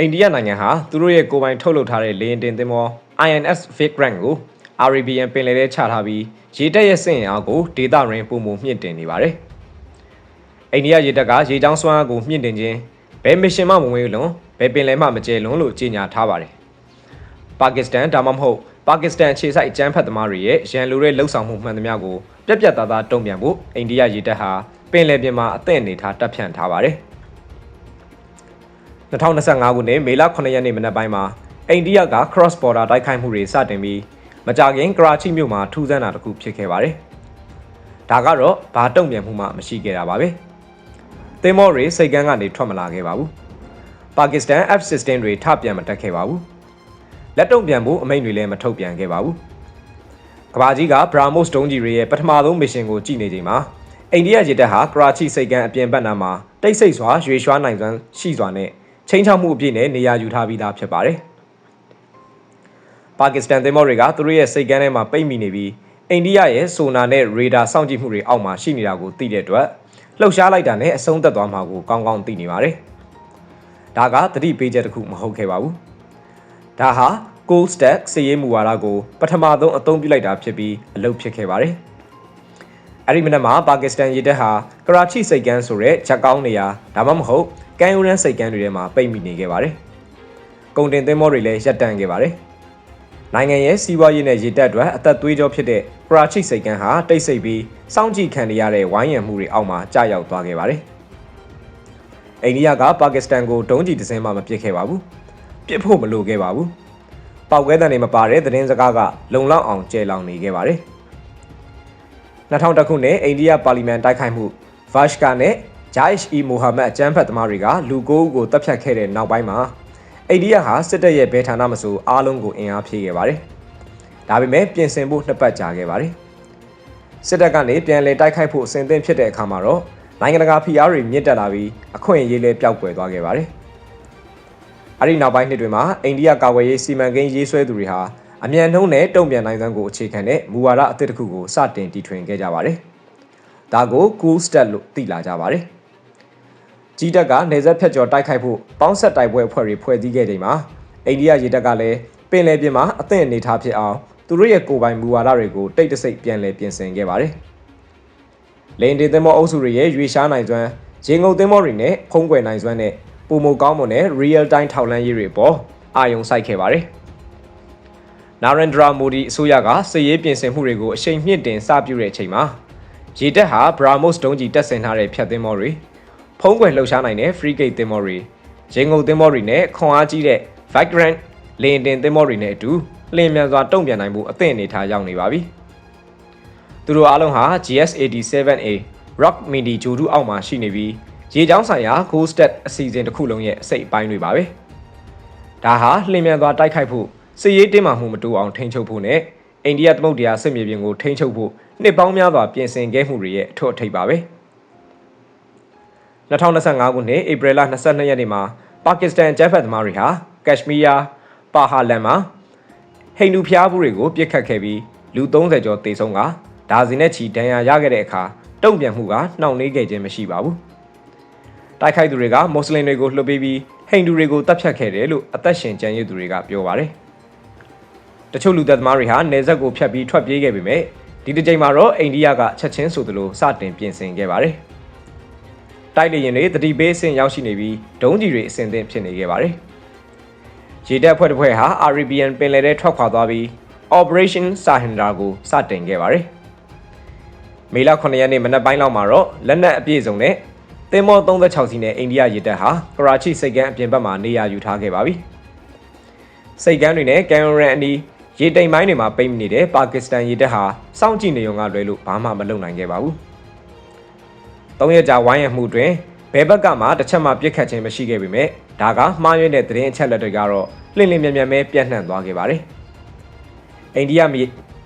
အိန္ဒိယနိုင်ငံဟာသူတို့ရဲ့ကိုယ်ပိုင်ထုတ်လုပ်ထားတဲ့လေယာဉ်တင်သင်္ဘော INS Vikrant ကို Arabian ပင်လယ်ထဲချထားပြီးရေတပ်ရဲ့စင့်အားကိုဒေသရင်းပုံမှုမြင့်တင်နေပါတယ်။အိန္ဒိယရေတပ်ကရေကြောင်းစွမ်းအားကိုမြင့်တင်ခြင်းဘယ်မစ်ရှင်မှမဝင်လွန်ဘယ်ပင်လယ်မှမကျဲလွန်လို့ကြေညာထားပါတယ်။ပါကစ္စတန်ဒါမှမဟုတ်ပါကစ္စတန်ခြေစိုက်အကြမ်းဖက်သမားတွေရဲ့ရန်လိုတဲ့လှုပ်ဆောင်မှုမှန်သမျှကိုပြက်ပြက်သားသားတုံ့ပြန်ဖို့အိန္ဒိယရေတပ်ဟာပင်လယ်ပြင်မှာအသင့်အနေထားတပ်ဖြန့်ထားပါတယ်။ 2025ခုနှစ်မေလ9ရက်နေ့မနက်ပိုင်းမှာအိန္ဒိယက cross border တိုက်ခိုက်မှုတွေစတင်ပြီးမကြခင်ကရာချိမြို့မှာထူးဆန်းတာတစ်ခုဖြစ်ခဲ့ပါတယ်။ဒါကတော့ဘာတုံ့ပြန်မှုမှမရှိခဲ့တာပါပဲ။သင်္ဘောတွေစိတ်ကန်းကနေထွက်မလာခဲ့ပါဘူး။ပါကစ္စတန် F-16 တွေထပြန်မတက်ခဲ့ပါဘူး။လက်တုံ့ပြန်ဖို့အမိန့်တွေလည်းမထုတ်ပြန်ခဲ့ပါဘူး။ကဘာကြီးက BrahMos တုံးကြီးတွေရဲ့ပထမဆုံးမစ်ရှင်ကိုကြည့်နေချိန်မှာအိန္ဒိယရေတပ်ဟာကရာချိစိတ်ကန်းအပြင်ဘက်နာမှာတိတ်ဆိတ်စွာရွေရွှားနိုင်စွမ်းရှိစွာနဲ့ ချင်းချောက်မှုအပြည့်နဲ့နေရာယူထားပြီးသားဖြစ်ပါတယ်။ပါကစ္စတန်သင်္ဘောတွေကသူတို့ရဲ့စိတ်ကမ်းထဲမှာပိတ်မိနေပြီးအိန္ဒိယရဲ့ဆိုနာနဲ့ရေဒါစောင့်ကြည့်မှုတွေအောက်မှာရှိနေတာကိုသိတဲ့အတွက်လှုပ်ရှားလိုက်တာနဲ့အဆုံးသက်သွားမှာကိုကောင်းကောင်းသိနေပါတယ်။ဒါကသတိပေးချက်တစ်ခုမဟုတ်ခဲ့ပါဘူး။ဒါဟာ goal stack စည်ရေးမူဝါဒကိုပထမဆုံးအသုံးပြုလိုက်တာဖြစ်ပြီးအလုပ်ဖြစ်ခဲ့ပါတယ်။အဲ့ဒီမနက်မှာပါကစ္စတန်ရေတပ်ဟာကရာချိစိတ်ကမ်းဆိုတဲ့ဂျက်ကောင်းနေရာဒါမှမဟုတ် ကမ်းရိုးရမ်းစိတ်ကမ်းတွေထဲမှာပိတ်မိနေခဲ့ပါတယ်။ကုန်တင်သင်္ဘောတွေလည်းရပ်တန့်ခဲ့ပါတယ်။နိုင်ငံရဲ့စီးပွားရေးနဲ့ရေတပ်အတွက်အသက်သွေးကြောဖြစ်တဲ့ကရာချိစိတ်ကမ်းဟာတိတ်ဆိတ်ပြီးစောင့်ကြည့်ခံရတဲ့ဝိုင်းရံမှုတွေအောက်မှာကြာရောက်သွားခဲ့ပါတယ်။အိန္ဒိယကပါကစ္စတန်ကိုဒုံးကျည်တစ်စင်းမှမပစ်ခဲ့ပါဘူး။ပစ်ဖို့မလိုခဲ့ပါဘူး။ပောက်ကွဲတဲ့နေမပါတဲ့သတင်းစကားကလုံလောက်အောင်ကျဲလောင်နေခဲ့ပါတယ်။2000ခုနှစ်အိန္ဒိယပါလီမန်တိုက်ခိုက်မှုဗာရှကာနဲ့ Jaish e Mohammed အကြမ်းဖက်သမားတွေကလူကိုးဦးကိုတပ်ဖြတ်ခဲ့တဲ့နောက်ပိုင်းမှာအိန္ဒိယဟာစစ်တပ်ရဲ့ဘယ်ဌာနမဆိုအားလုံးကိုအင်အားဖြည့်ခဲ့ပါတယ်။ဒါပေမဲ့ပြင်ဆင်ဖို့နှစ်ပတ်ကြာခဲ့ပါတယ်။စစ်တပ်ကနေပြန်လည်တိုက်ခိုက်ဖို့အဆင်သင့်ဖြစ်တဲ့အခါမှာတော့နိုင်ငံတကာဖိအားတွေမြင့်တက်လာပြီးအခွင့်အရေးလည်းပျောက်ကွယ်သွားခဲ့ပါတယ်။အဲဒီနောက်ပိုင်းနှစ်တွေမှာအိန္ဒိယကာကွယ်ရေးစီမံကိန်းရေးဆွဲသူတွေဟာအမြန်နှုံးနဲ့တုံ့ပြန်နိုင်စွမ်းကိုအခြေခံတဲ့မူဝါဒအသစ်တစ်ခုကိုစတင်တီထွင်ခဲ့ကြပါတယ်။ဒါကို cool step လို့သိလာကြပါတယ်။ ကြီးတပ်ကနေဆက်ဖြတ်ကျော်တိုက်ခိုက်ဖို့ပေါင်းဆက်တိုက်ပွဲအဖွဲ့တွေဖွဲ့စည်းခဲ့ချိန်မှာအိန္ဒိယရေတပ်ကလည်းပင်လယ်ပြင်မှာအသင့်အနေထားဖြစ်အောင်သူတို့ရဲ့ကိုယ်ပိုင်မူဝါဒတွေကိုတိတ်တဆိတ်ပြန်လည်ပြင်ဆင်ခဲ့ပါတယ်။လိန်ဒေသမောအုပ်စုတွေရဲ့ရွေရှားနိုင်စွမ်းရေငုံသင်းမောတွေနဲ့ဖုံးကွယ်နိုင်စွမ်းနဲ့ပုံမကောင်းမွန်တဲ့ real time ထောက်လှမ်းရေးတွေပေါ်အာရုံစိုက်ခဲ့ပါတယ်။နာရန်ဒရာမိုဒီအစိုးရကစစ်ရေးပြင်ဆင်မှုတွေကိုအရှိန်မြင့်တင်စပြုတဲ့အချိန်မှာရေတပ်ဟာ BrahMos ဒုံးကျည်တပ်ဆင်ထားတဲ့ဖြတ်သင်းမောတွေ ဖုံးကွယ်လှုပ်ရှားနိုင်တဲ့ free gate သင်္ဘောတွေရေငုံသင်္ဘောတွေနဲ့ခွန်အားကြီးတဲ့ Vibrant လင်းတင်သင်္ဘောတွေနဲ့အတူလျင်မြန်စွာတုံ့ပြန်နိုင်မှုအသင့်အနေထားရောက်နေပါပြီ။သူတို့အားလုံးဟာ GS87A Rock Mini ဂျိုတူအောက်မှာရှိနေပြီးရေချောင်းဆိုင်ရာ Ghost Stat အစီအစဉ်တစ်ခုလုံးရဲ့အစိတ်အပိုင်းတွေပါပဲ။ဒါဟာလျင်မြန်စွာတိုက်ခိုက်ဖို့စစ်ရေးတင်းမာမှုမတူအောင်ထိန်းချုပ်ဖို့နဲ့အိန္ဒိယသမုဒ္ဒရာစစ်မြေပြင်ကိုထိန်းချုပ်ဖို့နှစ်ပေါင်းများစွာပြင်ဆင်ခဲ့မှုတွေရဲ့အထွတ်အထိပ်ပါပဲ။ 2025ခုနှစ်ဧပြီလ22ရက်နေ့မှာပါကစ္စတန်ဂျက်ဖက်သမားတွေဟာကက်ရှမီးယားပါဟာလန်မှာဟိန္ဒူဖျားဘူးတွေကိုပြစ်ခတ်ခဲ့ပြီးလူ30ကျော်တေဆုံးကဒါဇင်နဲ့ချီဒဏ်ရာရခဲ့တဲ့အခါတုံ့ပြန်မှုကနှောင့်နှေးခဲ့ခြင်းမရှိပါဘူး။တိုက်ခိုက်သူတွေကမွတ်စလင်တွေကိုလှုပ်ပေးပြီးဟိန္ဒူတွေကိုတပ်ဖြတ်ခဲ့တယ်လို့အသက်ရှင်ကြံရည်သူတွေကပြောပါတယ်။တချို့လူသက်သမားတွေဟာနေဆက်ကိုဖျက်ပြီးထွက်ပြေးခဲ့ပေမဲ့ဒီတစ်ကြိမ်မှာတော့အိန္ဒိယကချက်ချင်းဆိုသလိုစတင်ပြင်ဆင်ခဲ့ပါတယ်။ တိုက်လေရင်တွေတတိပေးအဆင့်ရောက်ရှိနေပြီးဒုံးကြီးတွေအဆင့်သင့်ဖြစ်နေခဲ့ပါတယ်။ရေတပ်ဖွဲ့တစ်ဖွဲ့ဟာ Arabian ပင်လယ်ထဲထွက်ခွာသွားပြီး Operation Sahindra ကိုစတင်ခဲ့ပါတယ်။မေလ9ရက်နေ့မနက်ပိုင်းလောက်မှာတော့လက်နက်အပြည့်စုံနဲ့သင်္ဘော36စီးနဲ့အိန္ဒိယရေတပ်ဟာကရာချိစိတ်ကမ်းအပြင်ဘက်မှာနေရာယူထားခဲ့ပါပြီ။စိတ်ကမ်းတွေနဲ့ကန်ရန်အနီးရေတိမ်ပိုင်းတွေမှာပိတ်မိနေတဲ့ပါကစ္စတန်ရေတပ်ဟာစောင့်ကြည့်နေုံကလွဲလို့ဘာမှမလုပ်နိုင်ခဲ့ပါဘူး။ ၃ရက်ကြာဝိုင်းရမှုတွင်ဘယ်ဘက်ကမှတစ်ချက်မှပြစ်ခတ်ခြင်းမရှိခဲ့ပေမဲ့ဒါကမှားယွင်းတဲ့သတင်းအချက်လက်တွေကတော့လှင့်လင်းမြန်မြန်ပဲပြန့်နှံ့သွားခဲ့ပါတယ်။အိန္ဒိယမီ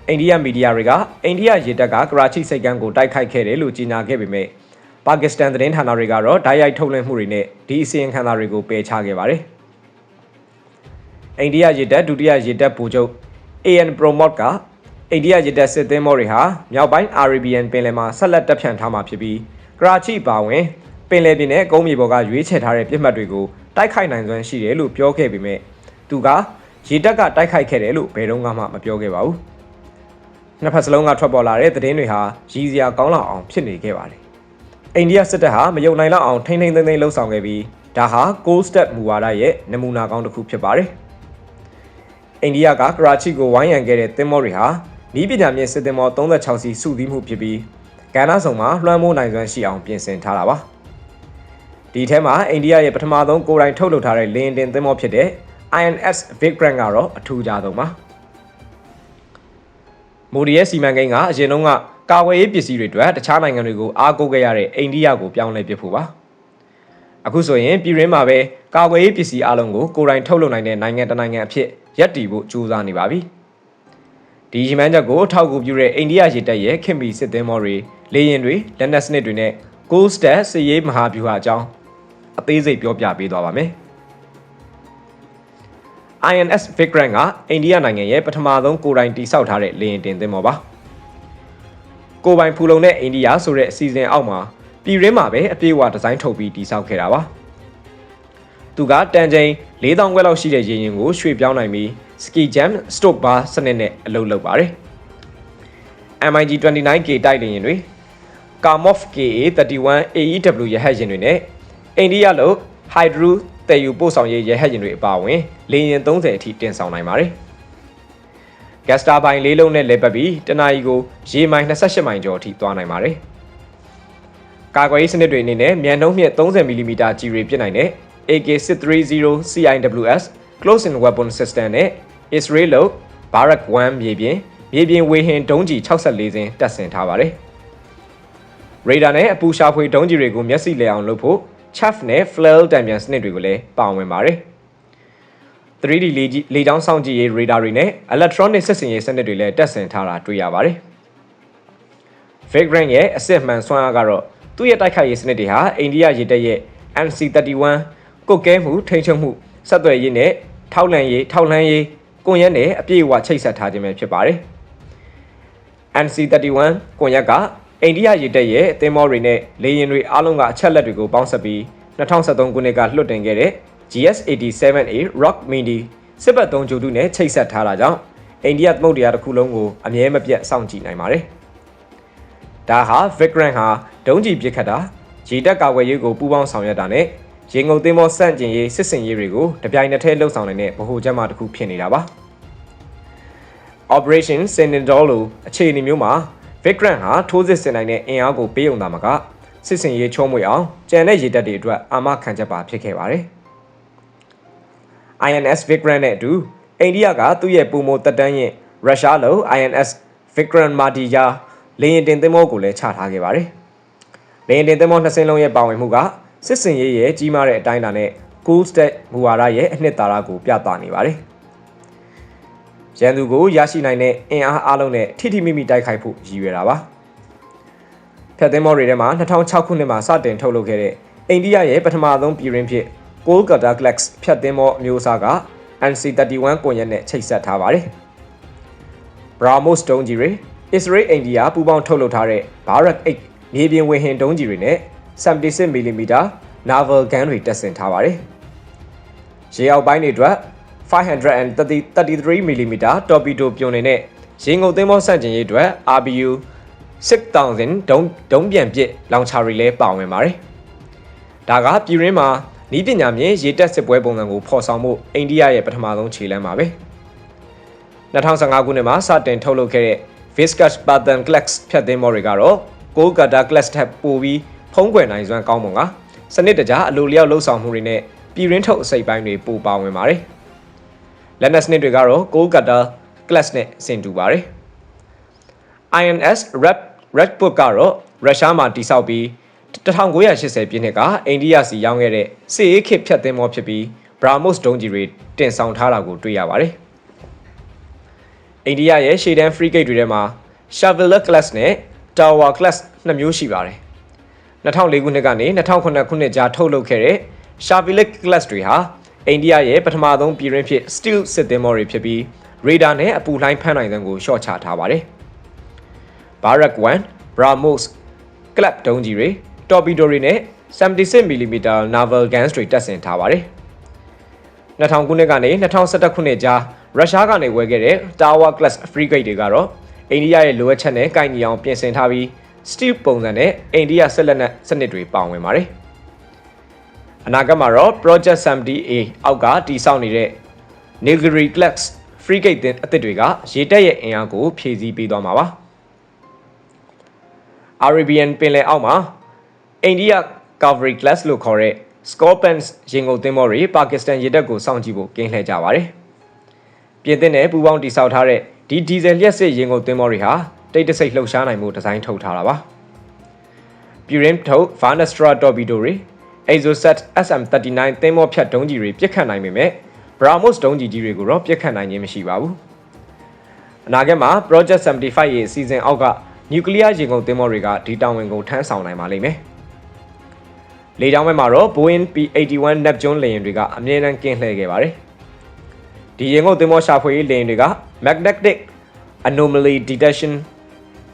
အိန္ဒိယမီဒီယာတွေကအိန္ဒိယရေတပ်ကကရာချိစိတ်ကမ်းကိုတိုက်ခိုက်ခဲ့တယ်လို့ကြေညာခဲ့ပေမဲ့ပါကစ္စတန်သတင်းဌာနတွေကတော့ဓာတ်ရိုက်ထုတ်လွှင့်မှုတွေနဲ့ဒီအစီရင်ခံစာတွေကိုပယ်ချခဲ့ပါတယ်။အိန္ဒိယရေတပ်ဒုတိယရေတပ်ဗိုလ်ချုပ် AN Promot ကအိန္ဒိယရေတပ်စစ်သင်္ဘောတွေဟာမြောက်ပိုင်း Arabian ပင်လယ်မှာဆက်လက်တပ်ဖြန့်ထားမှာဖြစ်ပြီး ကရာချိပါဝင်ပင်လယ်ပြင်နဲ့ကုန်းမြေပေါ်ကရွေးချယ်ထားတဲ့ပြစ်မှတ်တွေကိုတိုက်ခိုက်နိုင်စွမ်းရှိတယ်လို့ပြောခဲ့ပေမဲ့သူကရေတပ်ကတိုက်ခိုက်ခဲ့တယ်လို့ဘယ်တော့မှမပြောခဲ့ပါဘူးနှစ်ဖက်စလုံးကထွက်ပေါ်လာတဲ့သတင်းတွေဟာရည်စရာကောင်းလောက်အောင်ဖြစ်နေခဲ့ပါတယ်အိန္ဒိယစစ်တပ်ဟာမယုံနိုင်လောက်အောင်ထိမ့်ထိမ့်သိမ့်သိမ့်လှုပ်ဆောင်ခဲ့ပြီးဒါဟာ gold step မူဝါဒရဲ့နမူနာကောင်းတစ်ခုဖြစ်ပါတယ်အိန္ဒိယကကရာချိကိုဝိုင်းရံခဲ့တဲ့သင်္ဘောတွေဟာဤပညာမြင့်စစ်သင်္ဘော36စီစုစည်းမှုဖြစ်ပြီး ကဏ္ဍဆောင်မှာလွှမ်းမိုးနိုင်စွမ်းရှိအောင်ပြင်ဆင်ထားတာပါဒီထဲမှာအိန္ဒိယရဲ့ပထမဆုံးကိုယ်တိုင်ထုတ်လုပ်ထားတဲ့လင်းတင်သင်္ဘောဖြစ်တဲ့ INS Vikrant ကတော့အထူးခြားဆုံးပါမိုဒီရဲ့စီမံကိန်းကအရင်တုန်းကကာဝယ်ရေးပစ္စည်းတွေအတွက်တခြားနိုင်ငံတွေကိုအားကိုးခဲ့ရတဲ့အိန္ဒိယကိုပြောင်းလဲပစ်ဖို့ပါအခုဆိုရင်ပြည်ရင်းမှာပဲကာကွယ်ရေးပစ္စည်းအလုံးကိုကိုယ်တိုင်ထုတ်လုပ်နိုင်တဲ့နိုင်ငံတစ်နိုင်ငံအဖြစ်ရပ်တည်ဖို့ကြိုးစားနေပါပြီဒီရည်မှန်းချက်ကိုထောက်ကူပြုတဲ့အိန္ဒိယရေတပ်ရဲ့ခင်မီစစ်သင်္ဘောတွေ လေယာဉ်တွေလက်နက်စနစ်တွေနဲ့ Gold Star စစ်ရေးမဟာဗျူဟာအကြောင်းအသေးစိတ်ပြောပြပေးသွားပါမယ် INS Vikrant ကအိန္ဒိယနိုင်ငံရဲ့ပထမဆုံးကိုယ်တိုင်တိစောက်ထားတဲ့လေယာဉ်တင်သင်္ဘောပါကိုယ်ပိုင်ဖူလုံတဲ့အိန္ဒိယဆိုတဲ့အစီအစဉ်အောက်မှာပြည်ရင်းမှာပဲအပြေးအဝဒီဇိုင်းထုတ်ပြီးတိစောက်ခဲ့တာပါသူကတန်ချိန်4000ခွဲလောက်ရှိတဲ့ရေရင်ကိုရွှေ့ပြောင်းနိုင်ပြီး ski jam stop bar စနစ်နဲ့အလုပ်လုပ်ပါတယ် MiG 29K တိုက်လေယာဉ်တွေ Kamov KA31 AEW ရဟတ်ယာဉ်တွေနဲ့အိန္ဒိယလို့ Hydro တည်ယူပို့ဆောင်ရေးရဟတ်ယာဉ်တွေအပါအဝင်လေယာဉ်30အထိတင်ဆောင်နိုင်ပါတယ်။ gas turbine လေးလုံးနဲ့လဲပတ်ပြီးတနအီကိုရေမိုင်28မိုင်ကျော်အထိသွားနိုင်ပါတယ်။ကာကွယ်ရေးစနစ်တွေအနေနဲ့မြန်နှုန်းမြင့်30 mm ကြီးတွေပြစ်နိုင်တဲ့ AK630 CIWS Close in Weapon System နဲ့ Israel လို့ Barak 1မြေပြင်မြေပြင်ဝေဟင်ဒုံးကျည်64စင်းတပ်ဆင်ထားပါတယ်။ ရေဒါနဲ့အပူရှာဖွေဒုံးကျည်တွေကိုမျက်စိလည်အောင်လုပ်ဖို့ chaff နဲ့ flail တံပြန်စနစ်တွေကိုလည်းပါဝင်ပါတယ်။ 3D လေလေကြောင်းစောင့်ကြည့်ရေး radar တွေနဲ့ electronic စစ်စင်ရေးစနစ်တွေလည်းတပ်ဆင်ထားတာတွေ့ရပါတယ်။ Vagrant ရဲ့အစစ်မှန်စွမ်းအားကတော့သူ့ရဲ့တိုက်ခိုက်ရေးစနစ်တွေဟာအိန္ဒိယရေတပ်ရဲ့ MC31 ကုတ်ကဲမှုထိန်းချုပ်မှုဆက်သွယ်ရေးနဲ့ထောက်လန့်ရေးထောက်လှမ်းရေးကွန်ရက်နဲ့အပြည့်အဝချိတ်ဆက်ထားခြင်းပဲဖြစ်ပါတယ်။ NC31 ကွန်ရက်က အိန္ဒိယရေတပ်ရဲ့အသင်းမောတွေနဲ့လေယာဉ်တွေအားလုံးကအချက်လက်တွေကိုပေါင်းစပ်ပြီး2023ခုနှစ်ကလွှတ်တင်ခဲ့တဲ့ GS87A Rock Mini စစ်ပတ်သုံးဂျူတုနဲ့ချိတ်ဆက်ထားတာကြောင့်အိန္ဒိယသမုဒ္ဒရာတစ်ခုလုံးကိုအမြဲမပြတ်စောင့်ကြည့်နိုင်ပါတယ်။ဒါဟာ Vikrant ဟာဒုံးကျည်ပစ်ခတ်တာရေတပ်ကာကွယ်ရေးကိုပူးပေါင်းဆောင်ရွက်တာနဲ့ရေငုံသင်းမောစန့်ကျင်ရေးစစ်စင်ရေးတွေကိုတပြိုင်နက်တည်းလှုပ်ဆောင်နိုင်တဲ့ဗဟိုချက်မှတစ်ခုဖြစ်နေတာပါ။ Operation Sentinel လိုအခြေအနေမျိုးမှာ Vikrant ဟာထိုးစစ်ဆင်နိုင်တဲ့အင်အားကိုပေးုံတာမကစစ်စင်ရေးချုံးမွေအောင်ကြံတဲ့ရေတပ်တွေအတွက်အာမခံချက်ပါဖြစ်ခဲ့ပါတယ်။ INS Vikrant နဲ့အတူအိန္ဒိယကသူ့ရဲ့ပုံမတက်တန်းရင်ရုရှားလို INS Vikrant Madhya လေယာဉ်တင်သင်္ဘောကိုလည်းချထားခဲ့ပါတယ်။လေယာဉ်တင်သင်္ဘောနှစ်စင်းလုံးရဲ့ပါဝင်မှုကစစ်စင်ရေးရဲ့ကြီးမားတဲ့အတိုင်းအတာနဲ့ Cool Stat မူဝါဒရဲ့အနှစ်သာရကိုပြသနေပါတယ်။ ရန်သူကိုရရှိနိုင်တဲ့အင်အားအလုံးနဲ့ထိထိမိမိတိုက်ခိုက်ဖို့ရည်ရွယ်တာပါ။ဖြတ်သင်းမောတွေထဲမှာ2006ခုနှစ်မှာစတင်ထုတ်လုပ်ခဲ့တဲ့အိန္ဒိယရဲ့ပထမဆုံးပြည်ရင်းဖြစ် Kolkata Class ဖြတ်သင်းမောအမျိုးအစားက NC31 ကွန်ရက်နဲ့ချိတ်ဆက်ထားပါတယ်။ Brahmos တုံးကြီးတွေ Israel အိန္ဒိယပူးပေါင်းထုတ်လုပ်ထားတဲ့ Barak 8မြေပြင်ဝေဟင်တုံးကြီးတွေနဲ့76 mm naval gun တွေတပ်ဆင်ထားပါတယ်။ရေအောက်ပိုင်းတွေအတွက် 533 mm torpedo ပြွန်တွေနဲ့ရေငုပ်သင်းမောဆန့်ကျင်ရေးအတွက် RBU 6000ဒုံးဒုံးပြန်ပစ်လောင်ချာတွေလည်းပါဝင်ပါတယ်။ဒါကပြည်ရင်းမှာဤပညာမြင့်ရေတက်စစ်ပွဲပုံစံကိုဖော်ဆောင်မှုအိန္ဒိယရဲ့ပထမဆုံးခြေလှမ်းပါပဲ။2015ခုနှစ်မှာစတင်ထုတ်လုပ်ခဲ့တဲ့ Viscous Pattern Class ဖြတ်သင်းမောတွေကတော့ Kolkata Class ထက်ပိုပြီးဖုံးကွယ်နိုင်စွမ်းကောင်းပုံကစနစ်တကျအလိုလျောက်လှုပ်ဆောင်မှုတွေနဲ့ပြည်ရင်းထုတ်အစိပ်ပိုင်းတွေပိုပါဝင်ပါတယ်။ လက်နက်စနစ်တွေကတော့ Kolkata class နဲ့ဆင်တူပါတယ်။ INS Red Red Book ကတော့ရုရှားမှာတိစောက်ပြီး1980ပြည့်နှစ်ကအိန္ဒိယစီရောင်းခဲ့တဲ့စစ်အေးခေတ်ဖြတ်သင်းမောဖြစ်ပြီး Brahmos ဒုံးကြီးတွေတင်ဆောင်ထားတာကိုတွေ့ရပါတယ်။အိန္ဒိယရဲ့ရှေ့တန်း free gate တွေထဲမှာ Shaveler class နဲ့ Tower class နှစ်မျိုးရှိပါတယ်2004ခုနှစ်ကနေ2009ခုနှစ်ကြားထုတ်လုပ်ခဲ့တဲ့ Shavilik Class တွေဟာ အိန္ဒိယရဲ့ပထမဆုံးပြည်ရင်းဖြစ် steel စစ်သင်္ဘောတွေဖြစ်ပြီး radar နဲ့အပူလှိုင်းဖမ်းနိုင်တဲ့ကိုရှော့ချထားပါတယ်။ Barak 1 Brahmos Clap ဒုံးကြီးတွေ torpedo တွေနဲ့ 76 mm naval guns တွေတပ်ဆင်ထားပါတယ်2000ခုနှစ်ကနေ2011ခုနှစ်ကြားရုရှားကနေဝယ်ခဲ့တဲ့ Tower Class Frigate တွေကတော့အိန္ဒိယရဲ့လိုအပ်ချက်နဲ့ကိုင်ညီအောင်ပြင်ဆင်ထားပြီး Steve ပုံစံနဲ့အိန္ဒိယဆက်လက်နက်စနစ်တွေပါဝင်ပါတယ်။ အနာဂတ်မှာတော့ Project 70A အောက်ကတည်ဆောက်နေတဲ့ Nilgiri Class Frigate တင်အသစ်တွေကရေတပ်ရဲ့အင်အားကိုဖြည့်ဆည်းပေးသွားမှာပါ။ Arabian ပင်လယ်အောက်မှာအိန္ဒိယ Cavalry Class လို့ခေါ်တဲ့ Scorpions ရင်ငုတ်သင်္ဘောတွေပါကစ္စတန်ရေတပ်ကိုစောင့်ကြည့်ဖို့ကင်းလှည့်ကြပါတယ်။ပြင်သစ်နဲ့ပူးပေါင်းတည်ဆောက်ထားတဲ့ဒီဒီဇယ်လျှက်စစ်ရင်ငုတ်သင်္ဘောတွေဟာတိတ်တဆိတ်လှုပ်ရှားနိုင်မှုဒီဇိုင်းထုတ်ထားတာပါ။ပြည်ရင်းထုတ် Vanastra Torpedo တွေ Exocet SM39 သင်္ဘောဖြတ်ဒုံးကျည်တွေပြစ်ခတ်နိုင်ပေမဲ့ Brahmos ဒုံးကျည်ကြီးတွေကိုတော့ပြစ်ခတ်နိုင်ခြင်းမရှိပါဘူး။အနာဂတ်မှာ Project 75ရဲ့အစီအစဉ်အောက်ကနျူကလ িয়ার ရေငုံသင်္ဘောတွေကဒီတာဝန်ကိုထမ်းဆောင်နိုင်ပါလိမ့်မယ်။လေကြောင်းဘက်မှာတော့ Boeing P81 Neptune လေယာဉ်တွေကအမြဲတမ်းကင်းလှည့်ခဲ့ပါတယ်။ဒီရေငုံသင်္ဘောရှာဖွေရေးလေယာဉ်တွေက Magnetic Anomaly Detection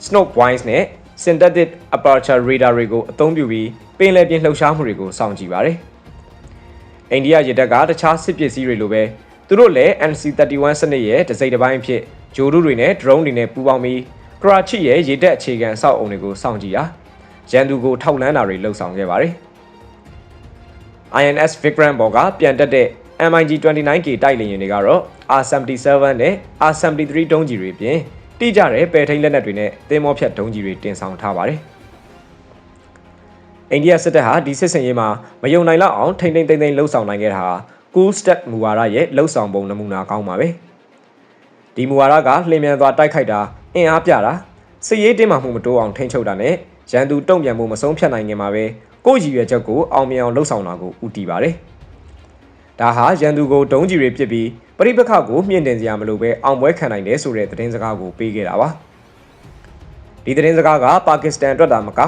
Snope Wise နဲ့ Synthetic Aperture Radar တွေကိုအသုံးပြုပြီးပင်လယ်ပြင်လှုပ်ရှားမှုတွေကိုစောင့်ကြည့်ပါတယ်။အိန္ဒိယရေတပ်ကတခြားစစ်ပစ္စည်းတွေလိုပဲသူတို့လည်း NC31 စနစ်ရဲ့တစ်စိတ်တစ်ပိုင်းအဖြစ်ဂျိုဒုတွေနဲ့ drone တွေနဲ့ပူးပေါင်းပြီးကရာချိရဲ့ရေတပ်အခြေခံအဆောက်အုံတွေကိုစောင့်ကြည့်ရာရန်သူကိုထောက်လန်းတာတွေလှုပ်ဆောင်ခဲ့ပါတယ်။ INS Vikram ဘော်ကပြန်တက်တဲ့ MiG-29K တိုက်လေယာဉ်တွေကတော့ R77 နဲ့ R73 ဒုံးကျည်တွေပြင် တိကျတဲ့ပယ်ထိန်လက်နက်တွေနဲ့သင်္ဘောဖြတ်ဒုံးကျည်တွေတင်ဆောင်ထားပါတယ်။အိန္ဒိယစစ်တပ်ဟာဒီစစ်စင်ရေးမှာမယုံနိုင်လောက်အောင်ထိမ့်ထိမ့်သိမ့်သိမ့်လှုပ်ဆောင်နိုင်ခဲ့တာဟာ Cool Step မူဝါဒရဲ့လှုပ်ဆောင်ပုံနမူနာကောင်းပါပဲ။ဒီမူဝါဒကလှင်မြန်စွာတိုက်ခိုက်တာအင်အားပြတာစစ်ရေးတင်းမာမှုမတိုးအောင်ထိန်းချုပ်တာနဲ့ရန်သူတုံ့ပြန်မှုမဆုံးဖြတ်နိုင်ခင်မှာပဲကိုယ့်ရည်ရွယ်ချက်ကိုအောင်မြင်အောင်လှုပ်ဆောင်တာကိုဦးတည်ပါတယ်။ဒါဟာရန်သူကိုဒုံးကျည်တွေပစ်ပြီး ပရိပခကိုမြင့်တင်စရာမလိုပဲအောင်ပွဲခံနိုင်တယ်ဆိုတဲ့သတင်းစကားကိုပေးခဲ့တာပါ။ဒီသတင်းစကားကပါကစ္စတန်အတွက်တာမက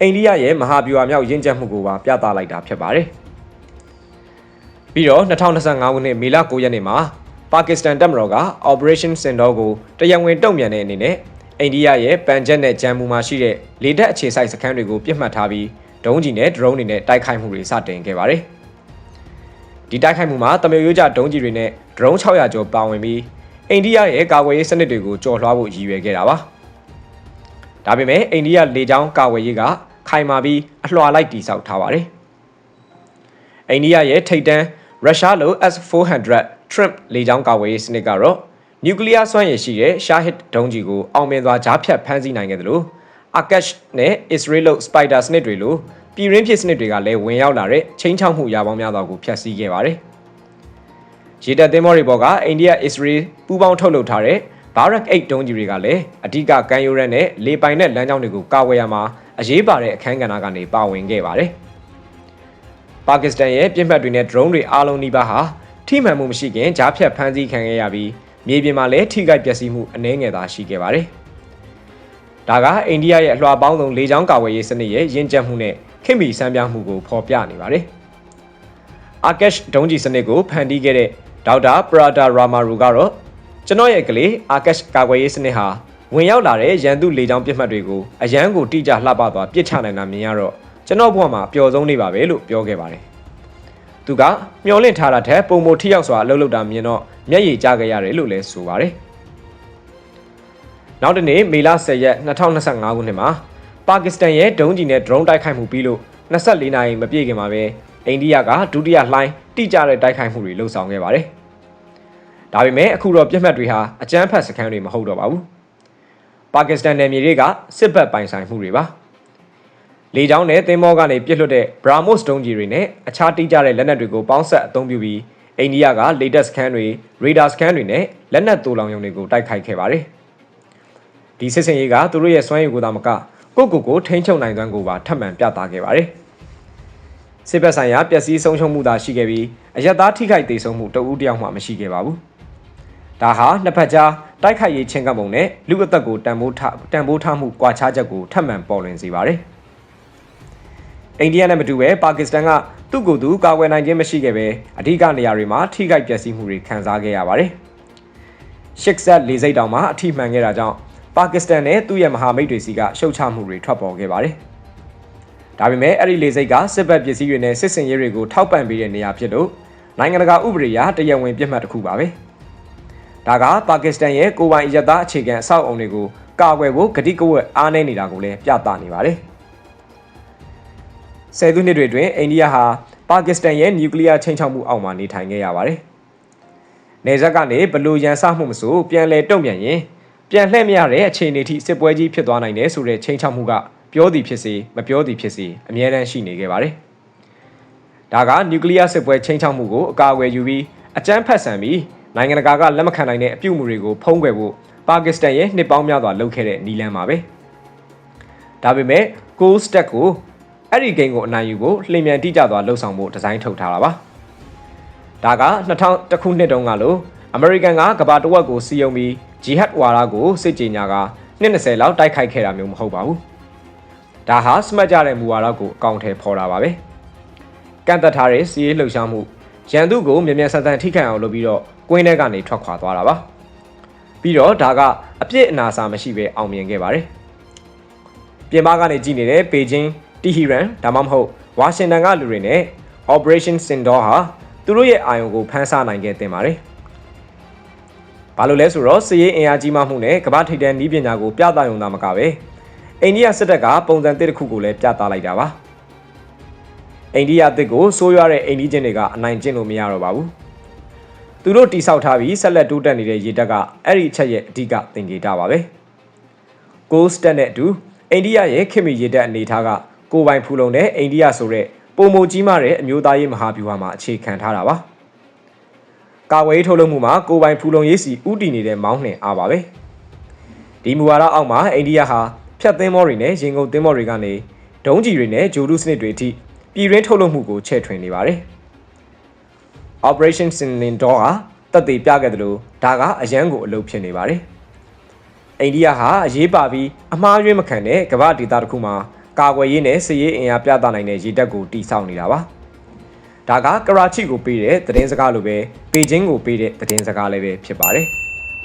အိန္ဒိယရဲ့မဟာဗျူဟာမြောက်ရင့်ကျက်မှုကိုပါပြသလိုက်တာဖြစ်ပါတယ်။ပြီးတော့2025ခုနှစ်မေလ9ရက်နေ့မှာပါကစ္စတန်တပ်မတော်က Operation Sindoor ကိုတရားဝင်တုံ့ပြန်တဲ့အနေနဲ့အိန္ဒိယရဲ့ပန်ဂျက်နဲ့ဂျမ်မူမှာရှိတဲ့လေတပ်အခြေစိုက်စခန်းတွေကိုပြစ်မှတ်ထားပြီးဒုံးကျည်နဲ့ဒရုန်းတွေနဲ့တိုက်ခိုက်မှုတွေစတင်ခဲ့ပါတယ်။ ဒီတိုက်ခိုက်မှုမှာတမျိုးရိုးကြဒုံးကျည်တွေနဲ့ဒရုန်း600ကျော်ပါဝင်ပြီးအိန္ဒိယရဲ့ကာကွယ်ရေးစနစ်တွေကိုကျော်လွှားဖို့ရည်ရွယ်ခဲ့တာပါ။ဒါပေမဲ့အိန္ဒိယလေကြောင်းကာကွယ်ရေးကခိုင်မာပြီးအလွှာလိုက်တိစောက်ထားပါတယ်။အိန္ဒိယရဲ့ထိပ်တန်းရုရှားလို S400 Trimp လေကြောင်းကာကွယ်ရေးစနစ်ကတော့နျူကလ িয়ার စွမ်းရည်ရှိတဲ့ Shahid ဒုံးကျည်ကိုအောင်မြင်စွာကြားဖြတ်ဖမ်းဆီးနိုင်ခဲ့တယ်လို့ Akash နဲ့ Israel လို့ Spider စနစ်တွေလို ပြည်ရင်းဖြစ်စနစ်တွေကလည်းဝင်ရောက်လာတဲ့ချင်းချောက်မှုရာပေါင်းများစွာကိုဖျက်ဆီးခဲ့ပါတယ်။ရေတပ်သင်္ဘောတွေပေါ်ကအိန္ဒိယ Israel ပူးပေါင်းထုတ်လုပ်ထားတဲ့ Barak 8ဒုံးကျည်တွေကလည်းအဓိကကန်ယိုရက်နဲ့လေပိုင်တဲ့လမ်းကြောင်းတွေကိုကာဝယ်ရမှာအရေးပါတဲ့အခန်းကဏ္ဍကနေပါဝင်ခဲ့ပါတယ်။ပါကစ္စတန်ရဲ့ပြစ်မှတ်တွေနဲ့ drone တွေအားလုံးနှိပါဟာထိမှန်မှုမရှိခင်ကြားဖြတ်ဖမ်းဆီးခံခဲ့ရပြီးမြေပြင်မှာလည်းထိခိုက်ပျက်စီးမှုအနည်းငယ်သာရှိခဲ့ပါတယ်။ဒါကအိန္ဒိယရဲ့အလွှာပေါင်းစုံလေကြောင်းကာဝယ်ရေးစနစ်ရဲ့ရင့်ကျက်မှုနဲ့ ခင်မီစံပြမှုကိုဖော်ပြနေပါတယ်။ Akash ဒုံးကျည်စနစ်ကိုဖန်တီးခဲ့တဲ့ဒေါက်တာပရာဒါရာမာရူကတော့ကျွန်တော်ရဲ့ကလေး Akash ကာကွယ်ရေးစနစ်ဟာဝင်ရောက်လာတဲ့ရန်သူလေကြောင်းပစ်မှတ်တွေကိုအရန်ကိုတိကျလှပသွားပစ်ချနိုင်တာမြင်ရတော့ကျွန်တော်ဘဝမှာပျော်ဆုံးနေပါပဲလို့ပြောခဲ့ပါတယ်။သူကမျောလင့်ထားတာထက်ပုံမထိရောက်စွာအလုပ်လုပ်တာမြင်တော့မျက်ရည်ကျခဲ့ရတယ်လို့လည်းဆိုပါတယ်။နောက်တနေ့မေလ10ရက်2025ခုနှစ်မှာ ပါကစ္စတန်ရဲ့ဒုံးကျည်နဲ့ drone တိုက်ခိုက်မှုပြီးလို့24နာရီမပြည့်ခင်မှာပဲအိန္ဒိယကဒုတိယလှိုင်းတိကျတဲ့တိုက်ခိုက်မှုတွေလှုပ်ဆောင်ခဲ့ပါတယ်။ဒါပေမဲ့အခုတော့ပြစ်မှတ်တွေဟာအကြမ်းဖက်စခန်းတွေမဟုတ်တော့ပါဘူး။ပါကစ္စတန်နယ်မြေတွေကစစ်ဘက်ပိုင်ဆိုင်မှုတွေပါ။လေကြောင်းနဲ့သင်္ဘောကနေပြစ်လွတ်တဲ့ Brahmos ဒုံးကျည်တွေနဲ့အခြားတိကျတဲ့လက်နက်တွေကိုပေါင်းဆက်အသုံးပြုပြီးအိန္ဒိယက latest scan တွေ radar scan တွေနဲ့လက်နက်တူလောင်ရုံတွေကိုတိုက်ခိုက်ခဲ့ပါတယ်။ဒီစစ်စင်ရေးကသူတို့ရဲ့စွမ်းရည်ကိုသာမက ကိုကိုကိုထိန်းချုပ်နိုင်သွမ်းကိုပါထပ်မံပြသခဲ့ပါတယ်။စစ်ဘက်ဆိုင်ရာပျက်စီးဆုံးရှုံးမှုသာရှိခဲ့ပြီးအယက်သားထိခိုက်ဒေဆုံးမှုတဦးတယောက်မှမရှိခဲ့ပါဘူး။ဒါဟာနှစ်ဖက်ကြားတိုက်ခိုက်ရေးချင်းကပ်ပုံနဲ့လူအသက်ကိုတန်ဖိုးထားတန်ဖိုးထားမှုကွာခြားချက်ကိုထပ်မံပေါ်လွင်စေပါတယ်။အိန္ဒိယနဲ့မတူပဲပါကစ္စတန်ကသူ့ကိုယ်သူကာကွယ်နိုင်ခြင်းမရှိခဲ့ပဲအဓိကနေရာတွေမှာထိခိုက်ပျက်စီးမှုတွေခံစားခဲ့ရပါတယ်။ရှစ်ဆက်လေးစိတ်တောင်မှအထိမှန်ခဲ့တာကြောင့် ပါကစ္စတန်နဲ့သူ့ရဲ့မဟာမိတ်တွေစီကရှုတ်ချမှုတွေထွက်ပေါ်ခဲ့ပါတယ်။ဒါပေမဲ့အဲ့ဒီလေးစိတ်ကစစ်ဘက်ပစ္စည်းတွေနဲ့စစ်စင်ရေးတွေကိုထောက်ပံ့ပေးတဲ့နေရာဖြစ်လို့နိုင်ငံတကာဥပဒေအရတရားဝင်ပြစ်မှတ်တစ်ခုပါပဲဒါကပါကစ္စတန်ရဲ့ကိုယ်ပိုင်အရသားအခြေခံအဆောက်အအုံတွေကိုကာကွယ်ဖို့ဂတိကဝတ်အားနည်းနေတာကိုလည်းပြသနေပါတယ်ဆယ်စုနှစ်တွေတွင်အိန္ဒိယဟာပါကစ္စတန်ရဲ့နျူကလ িয়ার ချိန်ချောက်မှုအောက်မှာနေထိုင်ခဲ့ရပါတယ်နေဆက်ကနေဘလို့ရန်စမှုမဆိုပြန်လဲတုံ့ပြန်ရင် ပြန်လှည့်မရတဲ့အခြေအနေထိစစ်ပွဲကြီးဖြစ်သွားနိုင်တယ်ဆိုတဲ့ချိန်ချောက်မှုကပြောသည်ဖြစ်စေမပြောသည်ဖြစ်စေအမြဲတမ်းရှိနေခဲ့ပါတယ်။ဒါကနျူကလ িয়ার စစ်ပွဲချိန်ချောက်မှုကိုအကာအကွယ်ယူပြီးအကြမ်းဖက်ဆန်ပြီးနိုင်ငံတကာကလက်မခံနိုင်တဲ့အပြုအမူတွေကိုဖုံးကွယ်ဖို့ပါကစ္စတန်ရဲ့နှစ်ပေါင်းများစွာလုပ်ခဲ့တဲ့နီလန်ပါပဲ။ဒါပေမဲ့ Gold Stack ကိုအဲ့ဒီဂိမ်းကိုအနိုင်ယူဖို့လှိမ်မြန်တိကျစွာလှုပ်ဆောင်ဖို့ဒီဇိုင်းထုတ်ထားတာပါ။ဒါက2000ခုနှစ်တုန်းကလို့အမေရိကန်ကကမ္ဘာတစ်ဝက်ကိုစီယုံပြီး ဂျီဟတ်ဝါဒကိုစစ်ကြေညာကနှစ်20လောက်တိုက်ခိုက်ခဲ့တာမျိုးမဟုတ်ပါဘူး။ဒါဟာစမတ်ကြတဲ့မူဝါဒကိုအကောင့်ထဲဖော်တာပါပဲ။ကန့်သက်ထားတဲ့စီးရေးလှုပ်ရှားမှုရန်သူကိုမြ мян ဆန်ဆန်ထိခိုက်အောင်လုပ်ပြီးတော့ကွင်းထဲကနေထွက်ခွာသွားတာပါ။ပြီးတော့ဒါကအပြစ်အနာစာမရှိဘဲအောင်မြင်ခဲ့ပါတယ်။ပြင်ပကနေကြည့်နေတဲ့ပေကျင်းတီဟီရန်ဒါမှမဟုတ်ဝါရှင်တန်ကလူတွေနဲ့ Operation Sindor ဟာသူတို့ရဲ့အာရုံကိုဖမ်းဆနိုင်ခဲ့တင်ပါတယ်။ ဘာလို့လဲဆိုတော့စည်ရေးအင်အားကြီးမှမှုနဲ့ကမ္ဘာထိပ်တန်းဤပညာကိုပြသရုံသာမကပဲအိန္ဒိယစစ်တပ်ကပုံစံတစ်တစ်ခုကိုလည်းပြသလိုက်တာပါအိန္ဒိယတစ်ကိုစိုးရွားတဲ့အိန္ဒိချင်းတွေကအနိုင်ကျင့်လို့မရတော့ပါဘူးသူတို့တိဆောက်ထားပြီးဆက်လက်တိုးတက်နေတဲ့ရေတပ်ကအဲ့ဒီအချက်ရဲ့အဓိကသင်္ကေတပါပဲကိုစတက်နဲ့အတူအိန္ဒိယရဲ့ခင်မီရေတပ်အနေထားကကိုပိုင်ဖူလုံတဲ့အိန္ဒိယဆိုတဲ့ပုံမကြီးမားတဲ့အမျိုးသားရေးမဟာဗျူဟာမှာအခြေခံထားတာပါ ကာဝေးထုတ်လုပ်မှုမှာကိုပိုင်ဖူလုံရေးစီဥတီနေတဲ့မောင်းနှင်အားပါပဲဒီမူဝါဒအောက်မှာအိန္ဒိယဟာဖြတ်သင်းမောတွေနဲ့ရင်ကုန်သင်းမောတွေကနေဒုံးကြီးတွေနဲ့ဂျိုဒုစနစ်တွေအထိပြည်ရင်းထုတ်လုပ်မှုကိုချဲ့ထွင်နေပါတယ် Operation Sinlindor ဟာတက်သေးပြခဲ့တယ်လို့ဒါကအရန်ကိုအလုပ်ဖြစ်နေပါတယ်အိန္ဒိယဟာအရေးပါပြီးအမှားယွင်းမခံတဲ့ကမ္ဘာဒေသတစ်ခုမှာကာကွယ်ရေးနဲ့စစ်ရေးအင်အားပြသနိုင်တဲ့ရေတပ်ကိုတိစောက်နေတာပါ ဒါကကရာချိကိုပေးတဲ့သတင်းစကားလိုပဲပေကျင်းကိုပေးတဲ့သတင်းစကားလည်းပဲဖြစ်ပါတယ်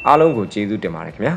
အားလုံးကိုကျေးဇူးတင်ပါတယ်ခင်ဗျာ